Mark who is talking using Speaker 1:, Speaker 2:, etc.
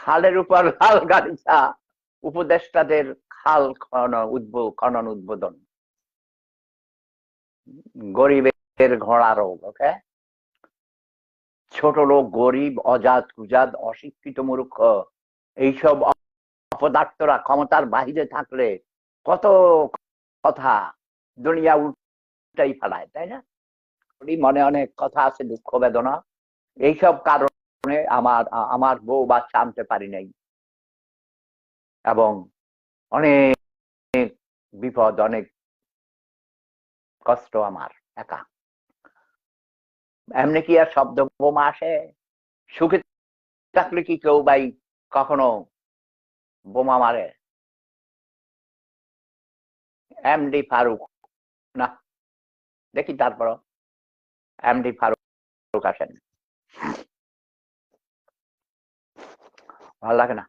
Speaker 1: খালের উপর লাল গালিচা উপদেষ্টাদের খাল খনন উদ্ভ খনন উদ্বোধন। গরিবের ঘোড়া রোগ, ওকে? ছোট লোক, গরিব, অজাত, কুজাত, অশিক্ষিত মূর্খ, এইসব অপদার্থরা ক্ষমতার বাহিরে থাকলে কত কথা দুনিয়া উল্টাই ফেলায়, তাই না? মনে অনেক কথা আছে, দুঃখ, বেদনা। এইসব কারণে আমার আমার বউ বাচ্চা আনতে পারি নাই। এবং অনেক বিপদ, অনেক কষ্ট আমার একা। এমনি কি আর শব্দ বোমা আসে? সুখে থাকলে কি কেউ ভাই কখনো বোমা মারে? এমডি ফারুক, না। দেখি তারপর এমডি ফারুক আসেন। ভালো লাগে না